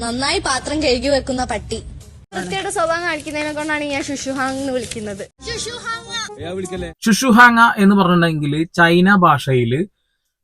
നന്നായി പാത്രം കഴുകി വെക്കുന്ന പട്ടി. വൃത്തിയുടെ സ്വഭാവം കാണിക്കുന്നതിനെ കൊണ്ടാണ് ഞാൻ ശുശുഹാങ് എന്ന് വിളിക്കുന്നത്. ശുശുഹാങ്. എന്ന് പറഞ്ഞിട്ടുണ്ടെങ്കിൽ ചൈന ഭാഷയിൽ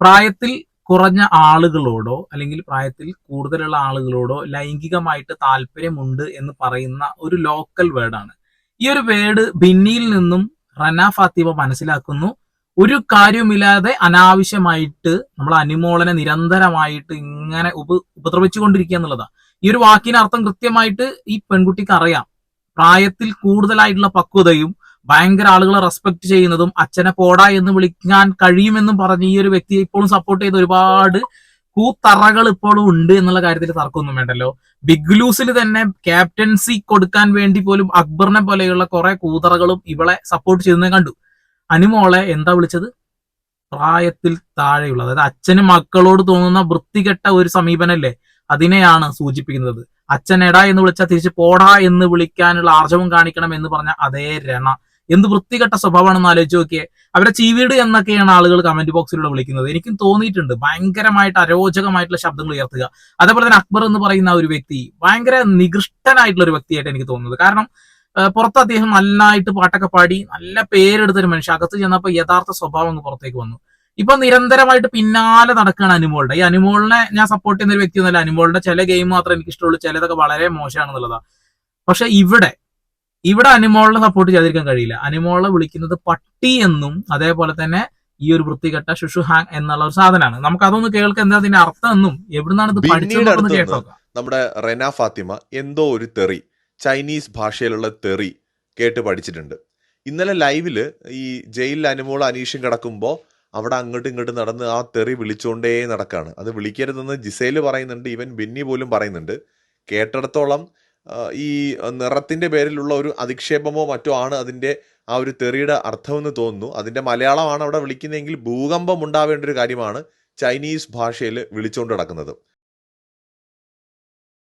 പ്രായത്തിൽ കുറഞ്ഞ ആളുകളോടോ അല്ലെങ്കിൽ പ്രായത്തിൽ കൂടുതലുള്ള ആളുകളോടോ ലൈംഗികമായിട്ട് താല്പര്യമുണ്ട് എന്ന് പറയുന്ന ഒരു ലോക്കൽ വേർഡാണ് ഈ ഒരു വേർഡ് ബിന്നിയിൽ നിന്നും റന ഫാത്തിമ മനസ്സിലാക്കുന്നു. ഒരു കാര്യവുമില്ലാതെ അനാവശ്യമായിട്ട് നമ്മൾ അനുമോളനെ നിരന്തരമായിട്ട് ഇങ്ങനെ ഉപ ഉപദ്രവിച്ചുകൊണ്ടിരിക്കുക എന്നുള്ളതാണ്. ഈ ഒരു വാക്കിന് അർത്ഥം കൃത്യമായിട്ട് ഈ പെൺകുട്ടിക്ക് അറിയാം. പ്രായത്തിൽ കൂടുതലായിട്ടുള്ള പക്വതയും ഭയങ്കര ആളുകളെ റെസ്പെക്ട് ചെയ്യുന്നതും അച്ഛനെ പോടാ എന്ന് വിളിക്കാൻ കഴിയുമെന്നും പറഞ്ഞ് ഈ ഒരു വ്യക്തിയെ ഇപ്പോഴും സപ്പോർട്ട് ചെയ്ത ഒരുപാട് കൂത്തറകൾ ഇപ്പോഴും ഉണ്ട് എന്നുള്ള കാര്യത്തിൽ തർക്കമൊന്നും വേണ്ടല്ലോ. ബിഗ് ലൂസിൽ തന്നെ ക്യാപ്റ്റൻസി കൊടുക്കാൻ വേണ്ടി പോലും അക്ബറിനെ പോലെയുള്ള കുറെ കൂതറകളും ഇവളെ സപ്പോർട്ട് ചെയ്യുന്നത് കണ്ടു. അനുമോളെ എന്താ വിളിച്ചത്? പ്രായത്തിൽ താഴെയുള്ള അതായത് അച്ഛനും മക്കളോട് തോന്നുന്ന വൃത്തികെട്ട ഒരു സമീപനല്ലേ അതിനെയാണ് സൂചിപ്പിക്കുന്നത്. അച്ഛൻ എടാ എന്ന് വിളിച്ചാൽ തിരിച്ച് പോടാ എന്ന് വിളിക്കാനുള്ള ആർജവം കാണിക്കണം എന്ന് പറഞ്ഞ അതേ രണ. എന്ത് വൃത്തികെട്ട സ്വഭാവമാണെന്ന് ആലോചിച്ച് നോക്കിയേ. അവരെ ചീവീട് എന്നൊക്കെയാണ് ആളുകൾ കമന്റ് ബോക്സിലൂടെ വിളിക്കുന്നത്. എനിക്കും തോന്നിയിട്ടുണ്ട് ഭയങ്കരമായിട്ട് അരോചകമായിട്ടുള്ള ശബ്ദങ്ങൾ ഉയർത്തുക. അതേപോലെ തന്നെ അക്ബർ എന്ന് പറയുന്ന ഒരു വ്യക്തി ഭയങ്കര നികൃഷ്ടനായിട്ടുള്ള ഒരു വ്യക്തിയായിട്ട് എനിക്ക് തോന്നുന്നത്. കാരണം പുറത്ത് അദ്ദേഹം നന്നായിട്ട് പാട്ടൊക്കെ പാടി നല്ല പേരെടുത്തൊരു മനുഷ്യൻ. അകത്ത് ചെന്നപ്പോൾ യഥാർത്ഥ സ്വഭാവം അങ്ങ് പുറത്തേക്ക് വന്നു. ഇപ്പൊ നിരന്തരമായിട്ട് പിന്നാലെ നടക്കുകയാണ് അനുമോളുടെ. ഈ അനുമോളിനെ ഞാൻ സപ്പോർട്ട് ചെയ്യുന്ന ഒരു വ്യക്തി വ്യക്തിയൊന്നുമല്ല അനുമോളുടെ ചില ഗെയിം മാത്രമേ എനിക്ക് ഇഷ്ടമുള്ളൂ. ചിലതൊക്കെ വളരെ മോശമാണെന്നുള്ളതാ. പക്ഷെ ഇവിടെ ഇവിടെ അനുമോളിനെ സപ്പോർട്ട് ചെയ്തിരിക്കാൻ കഴിയില്ല. അനുമോളെ വിളിക്കുന്നത് പട്ടി എന്നും അതേപോലെ തന്നെ ഈ ഒരു വൃത്തികെട്ട ശുഷു ഹാങ് എന്നുള്ള ഒരു സാധനമാണ്. നമുക്ക് അതൊന്ന് കേൾക്കുക എന്താ അതിന്റെ അർത്ഥം എന്നും? എവിടുന്നാണ് ഇത് പഠിച്ചത് നമ്മുടെ റെന ഫാത്തിമ എന്തോ ഒരു തെറി. ചൈനീസ് ഭാഷയിലുള്ള തെറി കേട്ട് പഠിച്ചിട്ടുണ്ട്. ഇന്നലെ ലൈവിൽ ഈ ജയിലിൽ അനുമോൾ അനീഷും കിടക്കുമ്പോൾ അവിടെ അങ്ങോട്ടും ഇങ്ങോട്ടും നടന്ന് ആ തെറി വിളിച്ചുകൊണ്ടേ നടക്കാണ്. അത് വിളിക്കരുതെന്ന് ജിസേൽ പറയുന്നുണ്ട് ഈവൻ ബിന്നി പോലും പറയുന്നുണ്ട്. കേട്ടിടത്തോളം ഈ നിറത്തിന്റെ പേരിലുള്ള ഒരു അധിക്ഷേപമോ മറ്റോ ആണ് അതിന്റെ ആ ഒരു തെറിയുടെ അർത്ഥമെന്ന് തോന്നുന്നു. അതിന്റെ മലയാളമാണ് അവിടെ വിളിക്കുന്നതെങ്കിൽ ഭൂകമ്പം ഉണ്ടാവേണ്ട ഒരു കാര്യമാണ് ചൈനീസ് ഭാഷയിൽ വിളിച്ചുകൊണ്ട് നടക്കുന്നത്.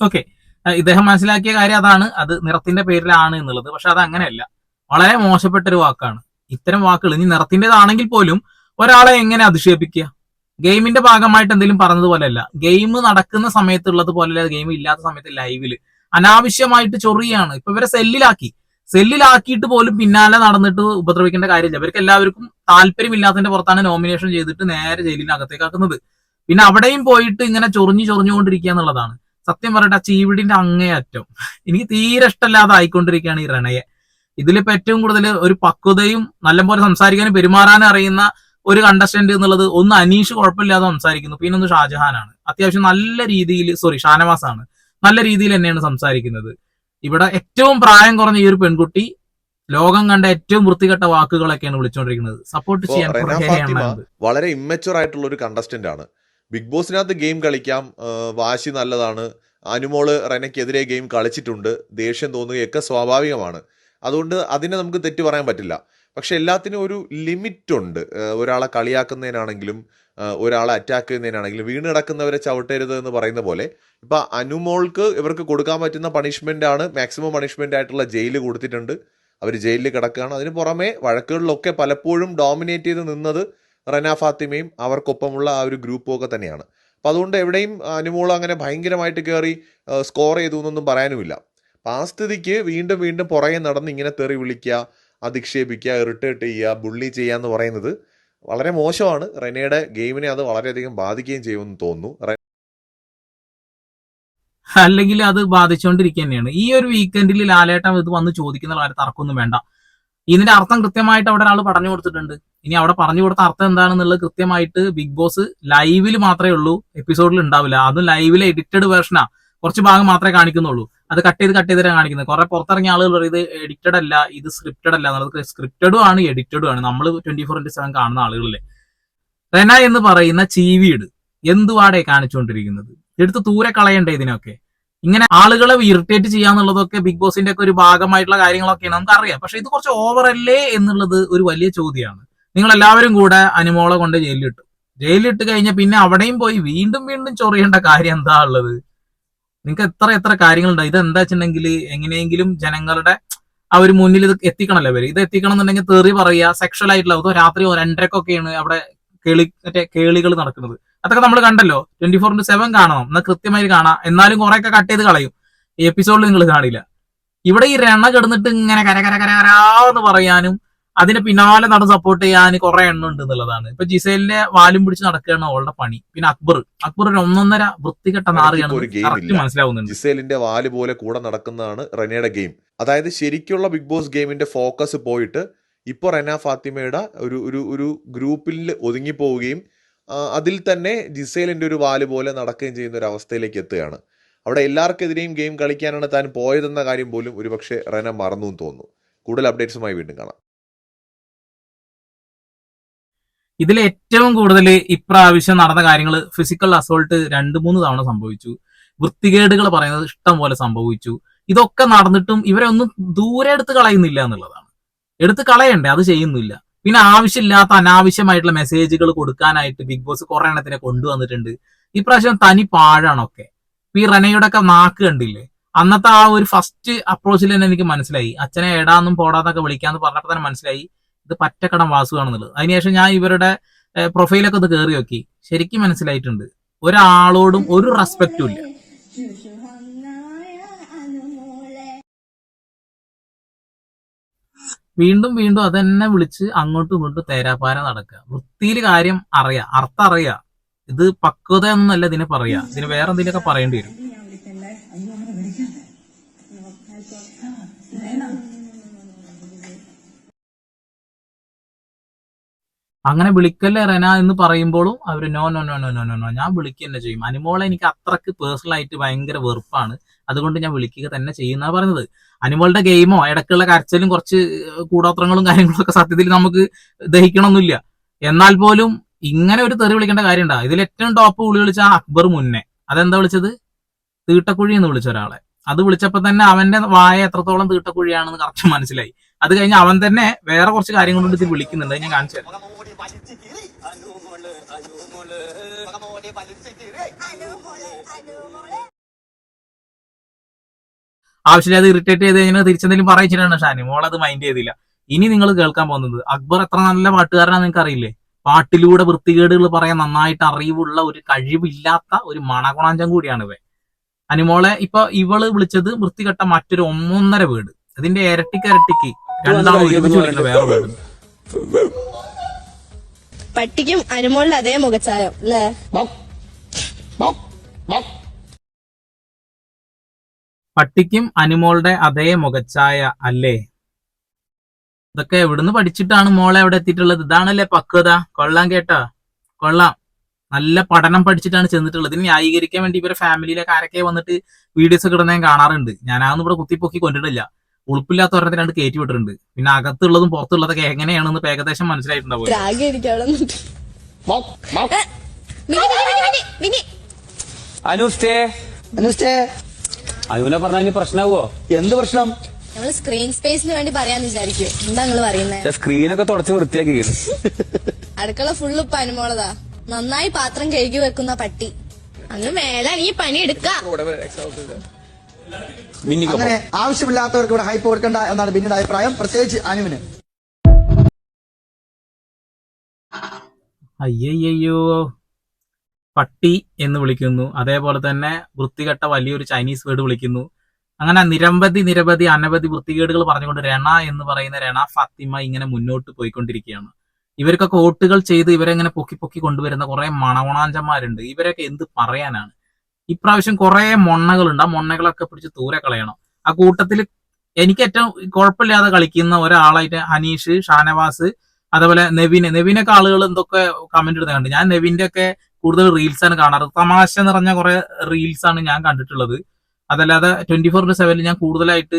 ഓക്കെ ഇദ്ദേഹം മനസ്സിലാക്കിയ കാര്യം അതാണ്. അത് നിറത്തിന്റെ പേരിലാണ് എന്നുള്ളത്. പക്ഷെ അത് അങ്ങനെയല്ല. വളരെ മോശപ്പെട്ട ഒരു വാക്കാണ്. ഇത്തരം വാക്കുകൾ ഇനി നിറത്തിന്റെതാണെങ്കിൽ പോലും ഒരാളെ എങ്ങനെ അധിക്ഷേപിക്കുക? ഗെയിമിന്റെ ഭാഗമായിട്ട് എന്തെങ്കിലും പറഞ്ഞതുപോലെയല്ല. ഗെയിം നടക്കുന്ന സമയത്തുള്ളത് പോലെയല്ല. ഗെയിം ഇല്ലാത്ത സമയത്ത് ലൈവിൽ അനാവശ്യമായിട്ട് ചൊറിയാണ്. ഇപ്പൊ ഇവരെ സെല്ലിലാക്കി. സെല്ലിലാക്കിയിട്ട് പോലും പിന്നാലെ നടന്നിട്ട് ഉപദ്രവിക്കേണ്ട കാര്യമില്ല. ഇവർക്ക് എല്ലാവർക്കും താല്പര്യമില്ലാത്തതിന്റെ പുറത്താണ് നോമിനേഷൻ ചെയ്തിട്ട് നേരെ ജയിലിനകത്തേക്കാക്കുന്നത് പിന്നെ അവിടെയും പോയിട്ട് ഇങ്ങനെ ചൊറിഞ്ഞു ചൊറിഞ്ഞുകൊണ്ടിരിക്കുക എന്നുള്ളതാണ്. സത്യം പറയട്ടെ ആ ചീവിടിന്റെ അങ്ങേയറ്റം. എനിക്ക് തീരെ ഇഷ്ടമല്ലാതെ ആയിക്കൊണ്ടിരിക്കുകയാണ് ഈ റണയെ ഇതിലിപ്പോ ഏറ്റവും കൂടുതൽ ഒരു പക്വതയും നല്ലപോലെ സംസാരിക്കാനും പെരുമാറാനും അറിയുന്ന ഒരു കണ്ടസ്റ്റന്റ് എന്നുള്ളത് ഒന്ന് അനീഷ് കുഴപ്പമില്ലാതെ സംസാരിക്കുന്നു. പിന്നെ ഒന്ന് ഷാജഹാനാണ്. അത്യാവശ്യം നല്ല രീതിയിൽ സോറി ഷാനവാസ് ആണ് നല്ല രീതിയിൽ തന്നെയാണ് സംസാരിക്കുന്നത്. ഇവിടെ ഏറ്റവും പ്രായം കുറഞ്ഞ ഈ ഒരു പെൺകുട്ടി ലോകം കണ്ട ഏറ്റവും വൃത്തികെട്ട വാക്കുകളൊക്കെയാണ് വിളിച്ചുകൊണ്ടിരിക്കുന്നത് സപ്പോർട്ട് ചെയ്യാൻ. വളരെ ഇമ്മച്ചുവർ ആയിട്ടുള്ള ഒരു കണ്ടസ്റ്റന്റ് ആണ്. ബിഗ് ബോസിനകത്ത് ഗെയിം കളിക്കാം. വാശി നല്ലതാണ്. അനുമോൾ റെനയ്ക്കെതിരെ ഗെയിം കളിച്ചിട്ടുണ്ട്. ദേഷ്യം തോന്നുകയൊക്കെ സ്വാഭാവികമാണ്. അതുകൊണ്ട് അതിനെ നമുക്ക് തെറ്റ് പറയാൻ പറ്റില്ല. പക്ഷെ എല്ലാത്തിനും ഒരു ലിമിറ്റുണ്ട്. ഒരാളെ കളിയാക്കുന്നതിനാണെങ്കിലും ഒരാളെ അറ്റാക്ക് ചെയ്യുന്നതിനാണെങ്കിലും വീണ് കിടക്കുന്നവരെ ചവിട്ടരുത് എന്ന് പറയുന്ന പോലെ ഇപ്പം അനുമോൾക്ക് ഇവർക്ക് കൊടുക്കാൻ പറ്റുന്ന പണിഷ്മെന്റ് ആണ്. മാക്സിമം പണിഷ്മെന്റ് ആയിട്ടുള്ള ജയിൽ കൊടുത്തിട്ടുണ്ട്. അവർ ജയിലിൽ കിടക്കുകയാണ്. അതിന് പുറമേ വഴക്കുകളിലൊക്കെ പലപ്പോഴും ഡോമിനേറ്റ് ചെയ്ത് നിന്നത് റന ഫാത്തിമയും അവർക്കൊപ്പമുള്ള ആ ഒരു ഗ്രൂപ്പും ഒക്കെ തന്നെയാണ്. അപ്പോൾ അതുകൊണ്ട് എവിടെയും അനുമോൾ അങ്ങനെ ഭയങ്കരമായിട്ട് കയറി സ്കോർ ചെയ്തു എന്നൊന്നും പറയാനുമില്ല. അപ്പം ആ സ്ഥിതിക്ക് വീണ്ടും വീണ്ടും പുറകെ നടന്ന് ഇങ്ങനെ തെറി വിളിക്കുക അധിക്ഷേപിക്കുക ഇറിറ്റേറ്റ് ചെയ്യുക ബുള്ളി ചെയ്യുക എന്ന് പറയുന്നത് വളരെ മോശമാണ്. റെനയുടെ ഗെയിമിനെ അത് വളരെയധികം ബാധിക്കുകയും ചെയ്യുമെന്ന് തോന്നുന്നു. അല്ലെങ്കിൽ അത് ബാധിച്ചുകൊണ്ടിരിക്കുക തന്നെയാണ് ഈ ഒരു വീക്കെൻഡിൽ ലാലേട്ടൻ ഇത് വന്ന് ചോദിക്കുന്ന വളരെ തർക്കമൊന്നും വേണ്ട. ഇതിന്റെ അർത്ഥം കൃത്യമായിട്ട് അവിടെ ഒരാൾ പറഞ്ഞു കൊടുത്തിട്ടുണ്ട്. ഇനി അവിടെ പറഞ്ഞു കൊടുത്ത അർത്ഥം എന്താണെന്നുള്ളത് കൃത്യമായിട്ട് ബിഗ് ബോസ് ലൈവിൽ മാത്രമേ ഉള്ളൂ എപ്പിസോഡിൽ ഉണ്ടാവില്ല. അതും ലൈവിലെ എഡിറ്റഡ് വേർഷനാ കുറച്ച് ഭാഗം മാത്രമേ കാണിക്കുന്നുള്ളൂ. അത് കട്ട് ചെയ്ത് കട്ട് ചെയ്തിട്ടാണ് കാണിക്കുന്നത്. കുറെ പുറത്തിറങ്ങിയ ആളുകൾ പറയും ഇത് എഡിറ്റഡ് അല്ല ഇത് സ്ക്രിപ്റ്റഡ് അല്ല എന്നുള്ളത് സ്ക്രിപ്റ്റഡും ആണ് എഡിറ്റഡും ആണ്. നമ്മൾ ട്വന്റി ഫോർ ഇന്റു സെവൻ കാണുന്ന ആളുകളിലെ. റെന എന്ന് പറയുന്ന ചീവീട് എന്തുവാടെ കാണിച്ചുകൊണ്ടിരിക്കുന്നത്? എടുത്ത് ദൂരെ കളയണ്ടേ ഇതിനൊക്കെ? ഇങ്ങനെ ആളുകളെ ഇറിറ്റേറ്റ് ചെയ്യാന്നുള്ളതൊക്കെ ബിഗ് ബോസിന്റെ ഒക്കെ ഒരു ഭാഗമായിട്ടുള്ള കാര്യങ്ങളൊക്കെയാണ് നമുക്കറിയാം. പക്ഷെ ഇത് കുറച്ച് ഓവർ അല്ലേ എന്നുള്ളത് ഒരു വലിയ ചോദ്യമാണ്. നിങ്ങൾ എല്ലാവരും കൂടെ അനുമോളെ കൊണ്ട് ജയിലിലിട്ടു. ജയിലിലിട്ട് കഴിഞ്ഞാൽ പിന്നെ അവിടെയും പോയി വീണ്ടും വീണ്ടും ചൊറിയേണ്ട കാര്യം എന്താ ഉള്ളത്? നിങ്ങൾക്ക് എത്ര എത്ര കാര്യങ്ങളുണ്ട്. ഇത് എന്താ വെച്ചിട്ടുണ്ടെങ്കിൽ എങ്ങനെയെങ്കിലും ജനങ്ങളുടെ ആ ഒരു മുന്നിൽ ഇത് എത്തിക്കണല്ലോ ഇവർ? ഇത് എത്തിക്കണം എന്നുണ്ടെങ്കിൽ തെറി പറയുക സെക്ഷൽ ആയിട്ടുള്ള രാത്രി രണ്ടരക്കൊക്കെയാണ് അവിടെ കേളി മറ്റേ കേളികൾ നടക്കുന്നത്. അതൊക്കെ നമ്മൾ കണ്ടല്ലോ. ട്വന്റി ഫോർ ഇന്റു സെവൻ കാണണം. എന്നാൽ കൃത്യമായി കാണാം. എന്നാലും കുറെയൊക്കെ കട്ട് ചെയ്ത് കളയും. ഈ എപ്പിസോഡിൽ നിങ്ങൾ കാണില്ല. ഇവിടെ ഈ രണ കിടന്നിട്ട് ഇങ്ങനെ കര കര കര കരാന്ന് പറയാനും അതിന് പിന്നാലെ നടന്ന് സപ്പോർട്ട് ചെയ്യാൻ കുറെ എണ്ണം ഉണ്ട് എന്നുള്ളതാണ്. ഇപ്പൊ ജിസേലിന്റെ വാലും പിടിച്ച് നടക്കുകയാണ് അവളുടെ പണി. പിന്നെ അക്ബർ. അക്ബർ ഒരു ഒന്നൊന്നര വൃത്തികെട്ട. മനസ്സിലാവുന്നുണ്ട്. ജിസേലിന്റെ വാൽ പോലെ കൂടെ നടക്കുന്നതാണ് റെനയുടെ ഗെയിം അതായത് ശരിക്കുള്ള ബിഗ് ബോസ് ഗെയിമിന്റെ ഫോക്കസ് പോയിട്ട് ഇപ്പോൾ റെന ഫാത്തിമയുടെ ഒരു ഒരു ഒരു ഗ്രൂപ്പിൽ ഒതുങ്ങിപ്പോവുകയും ആ, അതിൽ തന്നെ ജിസേലിന്റെ ഒരു വാൽ പോലെ നടക്കുകയും ചെയ്യുന്ന ഒരു അവസ്ഥയിലേക്ക് എത്തുകയാണ്. അവിടെ എല്ലാവർക്കെതിരെയും ഗെയിം കളിക്കാനാണ് താൻ പോയതെന്ന കാര്യം പോലും ഒരുപക്ഷെ റെന മറന്നു തോന്നുന്നു. കൂടുതൽ അപ്ഡേറ്റ്സുമായി വീണ്ടും കാണാം. ഇതിൽ ഏറ്റവും കൂടുതൽ ഇപ്രാവശ്യം നടന്ന കാര്യങ്ങൾ ഫിസിക്കൽ അസോൾട്ട് രണ്ട് മൂന്ന് തവണ സംഭവിച്ചു. വൃത്തികേടുകൾ പറയുന്നത് ഇഷ്ടം പോലെ സംഭവിച്ചു. ഇതൊക്കെ നടന്നിട്ടും ഇവരെ ഒന്നും ദൂരെ എടുത്ത് കളയുന്നില്ല എന്നുള്ളതാണ്. എടുത്ത് കളയണ്ടേ അത് ചെയ്യുന്നില്ല. പിന്നെ ആവശ്യമില്ലാത്ത അനാവശ്യമായിട്ടുള്ള മെസ്സേജുകൾ കൊടുക്കാനായിട്ട് ബിഗ് ബോസ് കുറെ എണ്ണത്തിനെ കൊണ്ടുവന്നിട്ടുണ്ട്. ഇപ്രാവശ്യം തനി പാഴാണൊക്കെ. ഈ റനയുടെ ഒക്കെ നാക്ക് കണ്ടില്ലേ? അന്നത്തെ ആ ഒരു ഫസ്റ്റ് അപ്രോച്ചിൽ തന്നെ എനിക്ക് മനസ്സിലായി. അച്ഛനെ ഏടാന്നും പോടാന്നൊക്കെ വിളിക്കാന്ന് പറഞ്ഞപ്പോൾ തന്നെ മനസ്സിലായി. ഇത് പറ്റക്കടം വാസുവാണെന്നുള്ളത്. അതിനുശേഷം ഞാൻ ഇവരുടെ പ്രൊഫൈലൊക്കെ ഒന്ന് കയറി നോക്കി ശരിക്കും മനസ്സിലായിട്ടുണ്ട്. ഒരാളോടും ഒരു റെസ്പെക്റ്റും ഇല്ല. വീണ്ടും വീണ്ടും അതന്നെ വിളിച്ച് അങ്ങോട്ടും ഇങ്ങോട്ടും തേരാപ്പാര നടക്കുക. വൃത്തിയിൽ കാര്യം അറിയാം അർത്ഥം അറിയാം. ഇത് പക്വത എന്നല്ല ഇതിനെ പറയാ. ഇതിന് വേറെ എന്തെങ്കിലുമൊക്കെ പറയേണ്ടി വരും. അങ്ങനെ വിളിക്കല്ലേ റെന എന്ന് പറയുമ്പോഴും അവർ no no no no no no no ഞാൻ വിളിക്കുക തന്നെ ചെയ്യും? അനുമോളെ എനിക്ക് അത്രയ്ക്ക് പേഴ്സണൽ ആയിട്ട് ഭയങ്കര വെറുപ്പാണ്. അതുകൊണ്ട് ഞാൻ വിളിക്കുക തന്നെ ചെയ്യുന്ന പറയുന്നത് അനിമളുടെ ഗെയിമോ ഇടയ്ക്കുള്ള കരച്ചിലും കുറച്ച് കൂടോത്രങ്ങളും കാര്യങ്ങളും ഒക്കെ സത്യത്തിൽ നമുക്ക് ദഹിക്കണമൊന്നുമില്ല എന്നാൽ പോലും ഇങ്ങനെ ഒരു തെറി വിളിക്കേണ്ട കാര്യമുണ്ടാ. ഇതിൽ ഏറ്റവും ടോപ്പ് വിളി വിളിച്ച അക്ബർ മുന്നേ. അതെന്താ വിളിച്ചത്? തീട്ടക്കുഴി എന്ന് വിളിച്ച ഒരാളെ. അത് വിളിച്ചപ്പോ തന്നെ അവന്റെ വായ എത്രത്തോളം തീട്ടക്കുഴിയാണെന്ന് കറക്റ്റ് മനസ്സിലായി. അത് കഴിഞ്ഞ് അവൻ തന്നെ വേറെ കുറച്ച് കാര്യങ്ങൾ കൊണ്ട് ഇത് വിളിക്കുന്നുണ്ട്. ഞാൻ കാണിച്ചു തരാം. ആവശ്യമില്ലാതെ ഇറിറ്റേറ്റ് ചെയ്ത് കഴിഞ്ഞാൽ തിരിച്ചെന്തെങ്കിലും പറയിച്ചിട്ടാണ് ഷാനി. മോൾ അത് മൈൻഡ് ചെയ്തില്ല. ഇനി നിങ്ങൾ കേൾക്കാൻ പോകുന്നത് അക്ബർ എത്ര നല്ല പാട്ടുകാരനാണ് നിങ്ങൾക്ക് അറിയില്ലേ പാട്ടിലൂടെ വൃത്തികേടുകൾ പറയാൻ നന്നായിട്ട് അറിവുള്ള ഒരു കഴിവില്ലാത്ത ഒരു മണകുണാഞ്ചം കൂടിയാണ് ഇവ അനുമോളെ ഇപ്പൊ ഇവൾ വിളിച്ചത് വൃത്തികെട്ട മറ്റൊരു ഒന്നൊന്നര വീട് അതിന്റെ ഇരട്ടിക്ക് ഇരട്ടിക്ക് രണ്ടാളും ഒരുമിച്ച് വിളിക്കുന്ന വേറെ വീട് പട്ടിക്കും അനുമോളിന്റെ അതേ മുഖച്ചായം അല്ലേ? പട്ടിക്കും അനുമോളുടെ അതേ മുഖച്ഛായ അല്ലേ? ഇതൊക്കെ എവിടുന്ന് പഠിച്ചിട്ടാണ് മോളെ അവിടെ എത്തിയിട്ടുള്ളത്? ഇതാണല്ലേ പക്വത. കൊള്ളാം കേട്ടോ. കൊള്ളാം. നല്ല പഠനം പഠിച്ചിട്ടാണ് ചെന്നിട്ടുള്ളത്. ഇതിന് ന്യായീകരിക്കാൻ വേണ്ടി ഇവരെ ഫാമിലിയിലൊക്കെ ആരൊക്കെ വന്നിട്ട് വീഡിയോസ് ഒക്കെ ഇടുന്ന ഞാൻ കാണാറുണ്ട്. ഞാനാന്ന് ഇവിടെ കുത്തിപ്പൊക്കി കൊണ്ടിട്ടില്ല ഉളുപ്പില്ലാത്ത ഒരെണ്ണത്തിന് രണ്ട് കയറ്റി വിട്ടിട്ടുണ്ട്. പിന്നെ അകത്തുള്ളതും പുറത്തുള്ളതൊക്കെ എങ്ങനെയാണെന്ന് ഏകദേശം മനസ്സിലായിട്ടുണ്ടാവും. അനുസ്റ്റേ അനുസ്റ്റേ അനുവിനെ പറഞ്ഞാൽ ഇനി പ്രശ്നമാവോ എന്ത് പ്രശ്നം? നമ്മൾ സ്ക്രീൻ സ്പേസിന് വേണ്ടി പറയാന്ന് വിചാരിക്കും എന്താ നിങ്ങൾ പറയുന്നത് സ്ക്രീനൊക്കെ തുടച്ച് വൃത്തിയാക്കി അടുക്കള ഫുള്ള് ഇപ്പൊ നന്നായി പാത്രം കഴുകി വെക്കുന്ന പട്ടി. അങ്ങ് മേലെ നീ പണി എടുക്ക. അങ്ങനെ ആവശ്യമില്ലാത്തവർക്ക് ഇവിടെ ഹൈപ്പ് കൊടുക്കണ്ട എന്നാണ് പിന്നീട് അഭിപ്രായം. പ്രത്യേകിച്ച് അനുവിന്. അയ്യയ്യോ പട്ടി എന്ന് വിളിക്കുന്നു. അതേപോലെ തന്നെ വൃത്തികെട്ട വലിയൊരു ചൈനീസ് വേർഡ് വിളിക്കുന്നു. അങ്ങനെ നിരവധി നിരവധി അനവധി വൃത്തികേടുകൾ പറഞ്ഞുകൊണ്ട് രണ എന്ന് പറയുന്ന രണ ഫാത്തിമ ഇങ്ങനെ മുന്നോട്ട് പോയിക്കൊണ്ടിരിക്കുകയാണ്. ഇവർക്കൊക്കെ വോട്ടുകൾ ചെയ്ത് ഇവരെങ്ങനെ പൊക്കി പൊക്കി കൊണ്ടുവരുന്ന കുറെ മണവണാഞ്ചന്മാരുണ്ട്. ഇവരൊക്കെ എന്ത് പറയാനാണ്? ഇപ്രാവശ്യം കുറെ മൊണ്ണകളുണ്ട്. ആ മൊണ്ണകളൊക്കെ പിടിച്ച് ദൂരെ കളയണം. ആ കൂട്ടത്തിൽ എനിക്ക് ഏറ്റവും കുഴപ്പമില്ലാതെ കളിക്കുന്ന ഒരാളായിട്ട് ഹനീഷ് ഷാനവാസ് അതേപോലെ നെവിന്. നെവിനൊക്കെ ആളുകൾ എന്തൊക്കെ കമന്റ് ഇടുന്നുണ്ട് ഞാൻ നെവിന്റെ ഒക്കെ കൂടുതൽ റീൽസ് ആണ് കാണാറ്. തമാശ നിറഞ്ഞ കുറെ ആണ് ഞാൻ കണ്ടിട്ടുള്ളത്. അതല്ലാതെ ട്വന്റി ഫോർ ഇന്റു സെവനിൽ ഞാൻ കൂടുതലായിട്ട്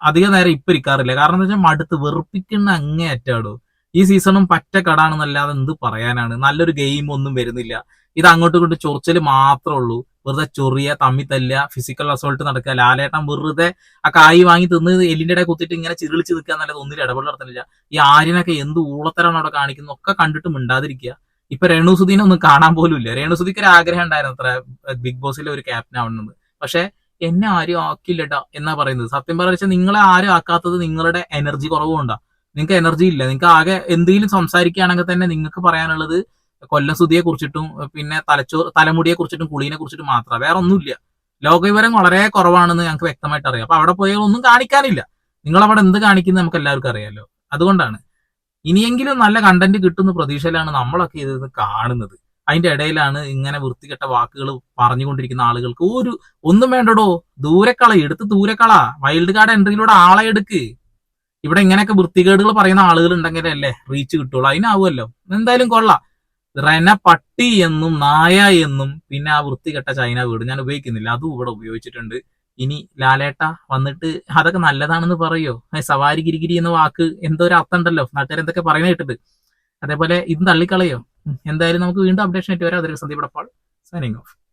അധിക നേരം ഇപ്പൊ ഇരിക്കാറില്ല. കാരണം എന്താ വെച്ചാൽ മടുത്ത് വെറുപ്പിക്കുന്ന അങ്ങേ അറ്റാടോ ഈ സീസണും പറ്റ കടാണെന്നല്ലാതെ എന്ത് പറയാനാണ്? നല്ലൊരു ഗെയിം ഒന്നും വരുന്നില്ല. ഇത് അങ്ങോട്ടും ഇങ്ങോട്ടും ചൊറിച്ചൽ മാത്രമേ ഉള്ളൂ. വെറുതെ ചൊറിയ തമ്മി തല്ലുക ഫിസിക്കൽ അസോൾട്ട് നടക്കുക ലാലേട്ടൻ വെറുതെ ആ കായ് വാങ്ങി തിന്ന് എല്ലിന്റെ ഇടയിൽ കുത്തിയിട്ട് ഇങ്ങനെ ചിരിളിച്ച് നിൽക്കുക എന്നല്ലാതെ ഒന്നിലും ഇടപെടൽ നടത്തുന്നില്ല. ഈ ആര്യനൊക്കെ എന്ത് ഊളത്തരാണ് അവിടെ കാണിക്കുന്നത് ഒക്കെ കണ്ടിട്ട് മിണ്ടാതിരിക്കുക. ഇപ്പൊ രേണുസുദീനെ ഒന്നും കാണാൻ പോലും ഇല്ല. രേണുസുദിക്ക് ഒരു ആഗ്രഹം ഉണ്ടായിരുന്നു അത്ര ബിഗ് ബോസിലെ ഒരു ക്യാപ്റ്റൻ ആവണമെന്ന്. പക്ഷെ എന്നെ ആരും ആക്കില്ലട്ടാ എന്നാ പറയുന്നത്. സത്യം പറഞ്ഞാൽ നിങ്ങളെ ആരും ആക്കാത്തത് നിങ്ങളുടെ എനർജി കുറവുകൊണ്ടാ നിങ്ങൾക്ക് എനർജി ഇല്ല. നിങ്ങൾക്ക് ആകെ എന്തെങ്കിലും സംസാരിക്കുകയാണെങ്കിൽ തന്നെ നിങ്ങൾക്ക് പറയാനുള്ളത് കൊല്ലസുതിയെ കുറിച്ചിട്ടും പിന്നെ തലച്ചോ തലമുടിയെ കുറിച്ചിട്ടും കുളീനെ കുറിച്ചിട്ടും മാത്രമാണ് വേറെ ഒന്നുമില്ല. ലോകവിവരം വളരെ കുറവാണെന്ന് ഞങ്ങൾക്ക് വ്യക്തമായിട്ട് അറിയാം. അപ്പൊ അവിടെ പോയാൽ ഒന്നും കാണിക്കാനില്ല. നിങ്ങൾ അവിടെ എന്ത് കാണിക്കുന്നത് നമുക്ക് എല്ലാവർക്കും അറിയാലോ. അതുകൊണ്ടാണ്. ഇനിയെങ്കിലും നല്ല കണ്ടന്റ് കിട്ടുന്ന പ്രതീക്ഷയിലാണ് നമ്മളൊക്കെ ഇത് കാണുന്നത്. അതിന്റെ ഇടയിലാണ് ഇങ്ങനെ വൃത്തികെട്ട വാക്കുകൾ പറഞ്ഞുകൊണ്ടിരിക്കുന്ന ആളുകൾക്ക് ഒരു ഒന്നും വേണ്ടടോ ദൂരക്കള എടുത്ത് ദൂരക്കള വൈൽഡ് കാർഡ് എൻട്രിയിലൂടെ ആളെ എടുക്ക്. ഇവിടെ ഇങ്ങനെയൊക്കെ വൃത്തികേടുകൾ പറയുന്ന ആളുകൾ ഉണ്ടെങ്കിലല്ലേ റീച്ച് കിട്ടുള്ളൂ. അതിനാവുമല്ലോ. എന്തായാലും കൊള്ളാം. റെന പട്ടി എന്നും നായ എന്നും പിന്നെ ആ വൃത്തികെട്ട ചൈന വീട് ഞാൻ ഉപയോഗിക്കുന്നില്ല. അതും ഇവിടെ ഉപയോഗിച്ചിട്ടുണ്ട്. ഇനി ലാലേട്ട വന്നിട്ട് അതൊക്കെ നല്ലതാണെന്ന് പറയോ? സവാരി ഗിരിഗിരി എന്ന വാക്ക് എന്തോ ഒരു അർത്ഥം ഉണ്ടല്ലോ. നാട്ടുകാർ എന്തൊക്കെ പറയുന്നത് കേട്ടിട്ട്. അതേപോലെ ഇത് തള്ളിക്കളയോ? എന്തായാലും നമുക്ക് വീണ്ടും അപ്ഡേഷൻ ആയിട്ട് വരാം. അതൊരു സന്ദീപ് സൈനിങ് ഓഫ്